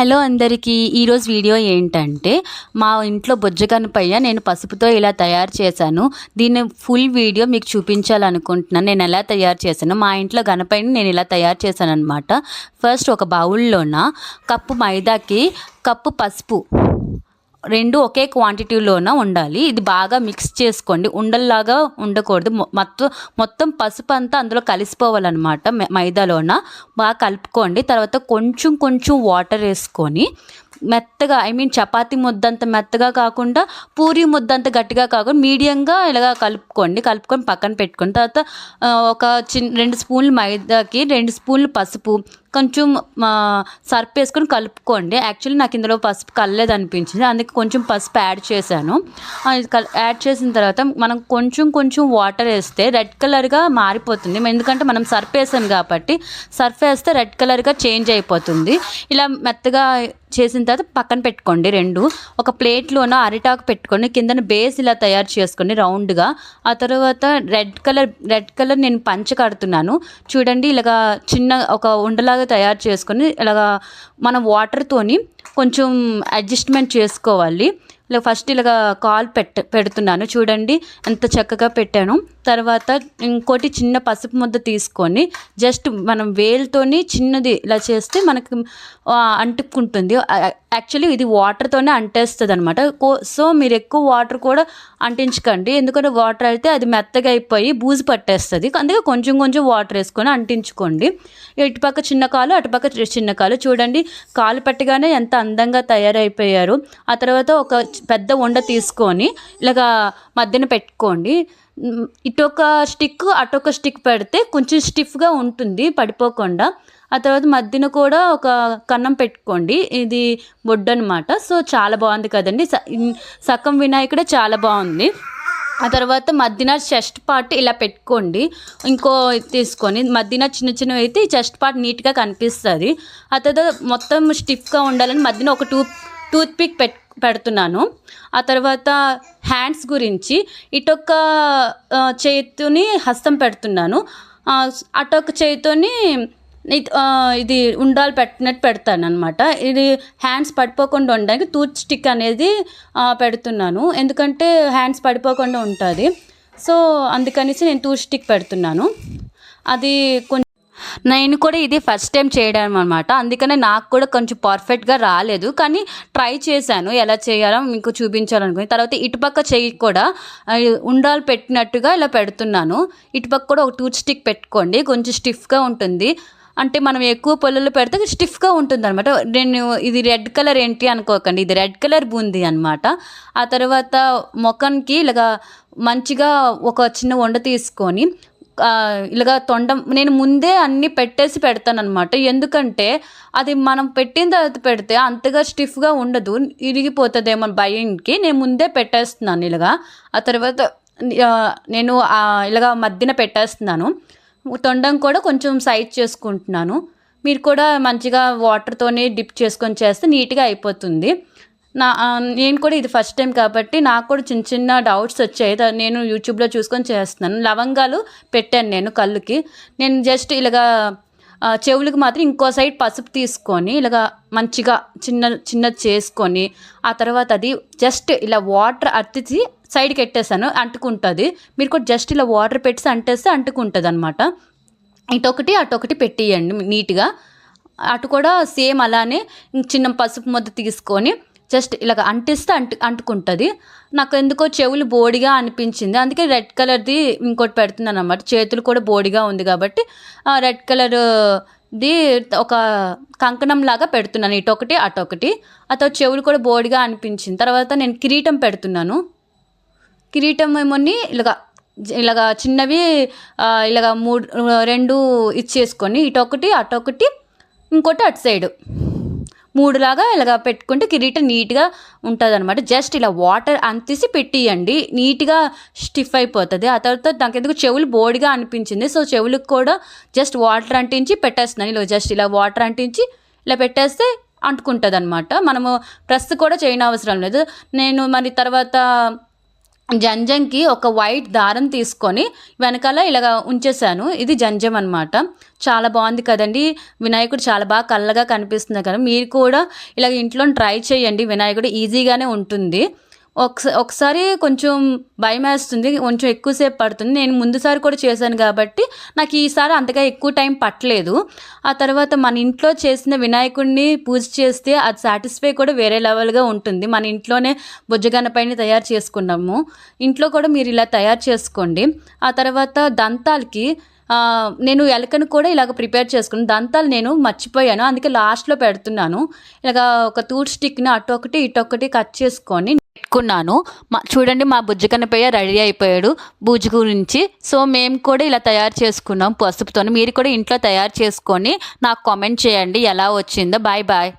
Hello అందరికీ ఈరోజు video ఏంటంటే మా ఇంట్లో బొజ్జగనపయ్య నేను పసుపుతో ఇలా తయారు చేశాను. దీన్ని ఫుల్ వీడియో మీకు చూపించాలనుకుంటున్నాను. నేను ఎలా తయారు చేశాను మా ఇంట్లో గణపయ్యని నేను ఇలా తయారు చేశాను అనమాట ఫస్ట్ ఒక బౌల్లోన కప్పు మైదాకి కప్పు పసుపు రెండు ఒకే క్వాంటిటీలోన ఉండాలి. ఇది బాగా మిక్స్ చేసుకోండి. ఉండల్లాగా ఉండకూడదు. మొత్తం మొత్తం పసుపు అంతా అందులో కలిసిపోవాలన్నమాట మైదాలోన. బాగా కలుపుకోండి. తర్వాత కొంచెం కొంచెం వాటర్ వేసుకొని మెత్తగా ఐ మీన్ చపాతి ముద్దంత మెత్తగా కాకుండా పూరి ముద్దంత గట్టిగా కాకుండా మీడియంగా ఇలాగా కలుపుకోండి. కలుపుకొని పక్కన పెట్టుకోండి. తర్వాత ఒక చిన్న రెండు స్పూన్లు మైదాకి రెండు స్పూన్లు పసుపు కొంచెం సర్ప్ సర్ఫ్ వేసుకొని కలుపుకోండి. యాక్చువల్లీ నాకు ఇందులో పసుపు కలలేదు అనిపించింది అందుకే కొంచెం పసుపు యాడ్ చేశాను. యాడ్ చేసిన తర్వాత మనం కొంచెం కొంచెం వాటర్ వేస్తే రెడ్ కలర్గా మారిపోతుంది. ఎందుకంటే మనం సర్ఫ్ వేసాం కాబట్టి సర్ఫ్ వేస్తే రెడ్ కలర్గా చేంజ్ అయిపోతుంది. ఇలా మెత్తగా చేసిన తర్వాత పక్కన పెట్టుకోండి రెండు. ఒక ప్లేట్లోనో అరిటాకు పెట్టుకొని కిందన బేస్ ఇలా తయారు చేసుకొని రౌండ్గా ఆ తర్వాత రెడ్ కలర్ రెడ్ కలర్ నేను పంచ కడుతున్నాను. చూడండి ఇలాగా చిన్న ఒక ఉండలాగా తయారు చేసుకొని ఇలాగా మనం వాటర్తోని కొంచెం అడ్జస్ట్మెంట్ చేసుకోవాలి. ఇలా ఫస్ట్ ఇలాగా కాల్ పెట్ట పెడుతున్నాను. చూడండి ఎంత చక్కగా పెట్టాను. తర్వాత ఇంకోటి చిన్న పసుపు ముద్ద తీసుకొని జస్ట్ మనం వేలుతోని చిన్నది ఇలా చేస్తే మనకి అంటుకుంటుంది యాక్చువల్లీ ఇది వాటర్తోనే అంటేస్తుంది అనమాట సో మీరు ఎక్కువ వాటర్ కూడా అంటించకండి. ఎందుకంటే వాటర్ అయితే అది మెత్తగా అయిపోయి బూజు పట్టేస్తుంది. అందుకే కొంచెం కొంచెం వాటర్ వేసుకొని అంటించుకోండి. ఇటుపక్క చిన్న కాలు అటుపక్క చిన్న కాలు. చూడండి కాలు పెట్టగానే ఎంత అందంగా తయారైపోయారు. ఆ తర్వాత ఒక పెద్ద ఉండ తీసుకొని ఇలాగా మధ్యన పెట్టుకోండి. ఇటొక స్టిక్ అటొక స్టిక్ పెడితే కొంచెం స్టిఫ్గా ఉంటుంది పడిపోకుండా. ఆ తర్వాత మధ్యన కూడా ఒక కన్నం పెట్టుకోండి. ఇది బొడ్డు అనమాట సో చాలా బాగుంది కదండి. స- సగం వినాయకుడే చాలా బాగుంది. ఆ తర్వాత మధ్యన చెస్ట్ పార్ట్ ఇలా పెట్టుకోండి. ఇంకో తీసుకొని మధ్యన చిన్న చిన్నవి అయితే ఈ చెస్ట్ పార్ట్ నీట్గా కనిపిస్తుంది. ఆ తర్వాత మొత్తం స్టిఫ్గా ఉండాలని మధ్యన ఒక టూ టూత్ పిక్ పెట్ పెడుతున్నాను. ఆ తర్వాత హ్యాండ్స్ గురించి ఇటొక చేతిని హస్తం పెడుతున్నాను. అటొక చేతితోని ఇది ఉండాలి పెట్టినట్టు పెడతాను అనమాట ఇది హ్యాండ్స్ పడిపోకుండా ఉండడానికి టూత్ స్టిక్ అనేది పెడుతున్నాను. ఎందుకంటే హ్యాండ్స్ పడిపోకుండా ఉంటుంది. సో అందుకనేసి నేను టూత్ స్టిక్ పెడుతున్నాను. అది కొంచెం నేను కూడా ఇది ఫస్ట్ టైం చేయడం అనమాట అందుకనే నాకు కూడా కొంచెం పర్ఫెక్ట్గా రాలేదు. కానీ ట్రై చేశాను. ఎలా చేయాలో మీకు చూపించాలనుకుని. తర్వాత ఇటుపక్క చెయ్యి కూడా ఉండాలు పెట్టినట్టుగా ఇలా పెడుతున్నాను. ఇటుపక్క కూడా ఒక టూత్ స్టిక్ పెట్టుకోండి. కొంచెం స్టిఫ్గా ఉంటుంది. అంటే మనం ఎక్కువ పొల్లలు పెడితే స్టిఫ్గా ఉంటుంది అనమాట నేను ఇది రెడ్ కలర్ ఏంటి అనుకోకండి. ఇది రెడ్ కలర్ బూంది అనమాట ఆ తర్వాత ముఖానికి ఇలాగా మంచిగా ఒక చిన్న వండ తీసుకొని ఇలాగా తొండం నేను ముందే అన్ని పెట్టేసి పెడతాను అనమాట ఎందుకంటే అది మనం పెట్టిన తర్వాత పెడితే అంతగా స్టిఫ్గా ఉండదు ఇరిగిపోతుందేమో భయంకి నేను ముందే పెట్టేస్తున్నాను ఇలాగా. ఆ తర్వాత నేను ఇలాగా మధ్యన పెట్టేస్తున్నాను. తొండం కూడా కొంచెం సైజ్ చేసుకుంటున్నాను. మీరు కూడా మంచిగా వాటర్తోనే డిప్ చేసుకొని చేస్తే నీట్గా అయిపోతుంది. నా నేను కూడా ఇది ఫస్ట్ టైం కాబట్టి నాకు కూడా చిన్న చిన్న డౌట్స్ వచ్చాయి. నేను యూట్యూబ్లో చూసుకొని చేస్తున్నాను. లవంగాలు పెట్టాను నేను కళ్ళుకి. నేను జస్ట్ ఇలాగా చెవులకు మాత్రం ఇంకో సైడ్ పసుపు తీసుకొని ఇలాగా మంచిగా చిన్న చిన్నది చేసుకొని ఆ తర్వాత అది జస్ట్ ఇలా వాటర్ అత్తిచి సైడ్కి పెట్టేశాను అంటుకుంటుంది. మీరు కూడా జస్ట్ ఇలా వాటర్ పెట్టి అంటేస్తే అంటుకుంటుంది అనమాట ఇటొకటి అటొకటి పెట్టేయండి నీట్గా. అటు కూడా సేమ్ అలానే చిన్న పసుపు ముద్ద తీసుకొని జస్ట్ ఇలాగ అంటిస్తే అంటు అంటుకుంటుంది. నాకు ఎందుకో చెవులు బోడిగా అనిపించింది. అందుకే రెడ్ కలర్ది ఇంకోటి పెడుతున్నాను అనమాట చేతులు కూడా బోడిగా ఉంది కాబట్టి రెడ్ కలర్ ది ఒక కంకణం లాగా పెడుతున్నాను. ఇటొకటి అటొకటి. ఆ చెవులు కూడా బోడిగా అనిపించింది. తర్వాత నేను కిరీటం పెడుతున్నాను. కిరీటం ఏమోని ఇలాగా ఇలాగా చిన్నవి ఇలాగ ఇలాగా మూడు రెండు ఇచ్చేసుకొని ఇటొకటి అటొకటి ఇంకోటి అటు సైడు. మూడులాగా ఇలాగా పెట్టుకుంటే కిరీటం నీట్గా ఉంటుంది అనమాట జస్ట్ ఇలా వాటర్ అంతేసి పెట్టియండి. నీట్గా స్టిఫ్ అయిపోతుంది. ఆ తర్వాత నాకు ఎందుకు చెవులు బోడిగా అనిపించింది. సో చెవులకు కూడా జస్ట్ వాటర్ అంటించి పెట్టేస్తున్నాను. ఇలా జస్ట్ ఇలా వాటర్ అంటించి ఇలా పెట్టేస్తే అంటుకుంటుంది అనమాట మనము ప్రెస్ కూడా చేయనవసరం లేదు. నేను మరి తర్వాత జంజంకి ఒక వైట్ దారం తీసుకొని వెనకాల ఇలాగ ఉంచేసాను ఇది జంజం అనమాట చాలా బాగుంది కదండి. వినాయకుడు చాలా బాగా కళ్ళగా కనిపిస్తుంది కదా. మీరు కూడా ఇలాగ ఇంట్లో ట్రై చేయండి. వినాయకుడు ఈజీగానే ఉంటుంది. ఒకసారి ఒకసారి కొంచెం భయం వేస్తుంది కొంచెం ఎక్కువసేపు పడుతుంది. నేను ముందుసారి కూడా చేశాను కాబట్టి నాకు ఈసారి అంతగా ఎక్కువ టైం పట్టలేదు. ఆ తర్వాత మన ఇంట్లో చేసిన వినాయకుడిని పూజ చేస్తే అది సాటిస్ఫై కూడా వేరే లెవెల్గా ఉంటుంది. మన ఇంట్లోనే బుజ్జగన్నపైన తయారు చేసుకున్నాము. ఇంట్లో కూడా మీరు ఇలా తయారు చేసుకోండి. ఆ తర్వాత దంతాలకి నేను ఎలకను కూడా ఇలాగ ప్రిపేర్ చేసుకున్నాను. దంతాలు నేను మర్చిపోయాను. అందుకే లాస్ట్లో పెడుతున్నాను. ఇలాగ ఒక తూట్ స్టిక్ని అటు ఒకటి ఇటు ఒకటి కట్ చేసుకొని పెట్టుకున్నాను. మా చూడండి మా బుజ్జకన్నపయ్య రెడీ అయిపోయాడు బుజ్జి గురించి. సో మేము కూడా ఇలా తయారు చేసుకున్నాం పసుపుతో మీరు కూడా ఇంట్లో తయారు చేసుకొని నాకు కామెంట్ చేయండి ఎలా వచ్చిందో. Bye bye.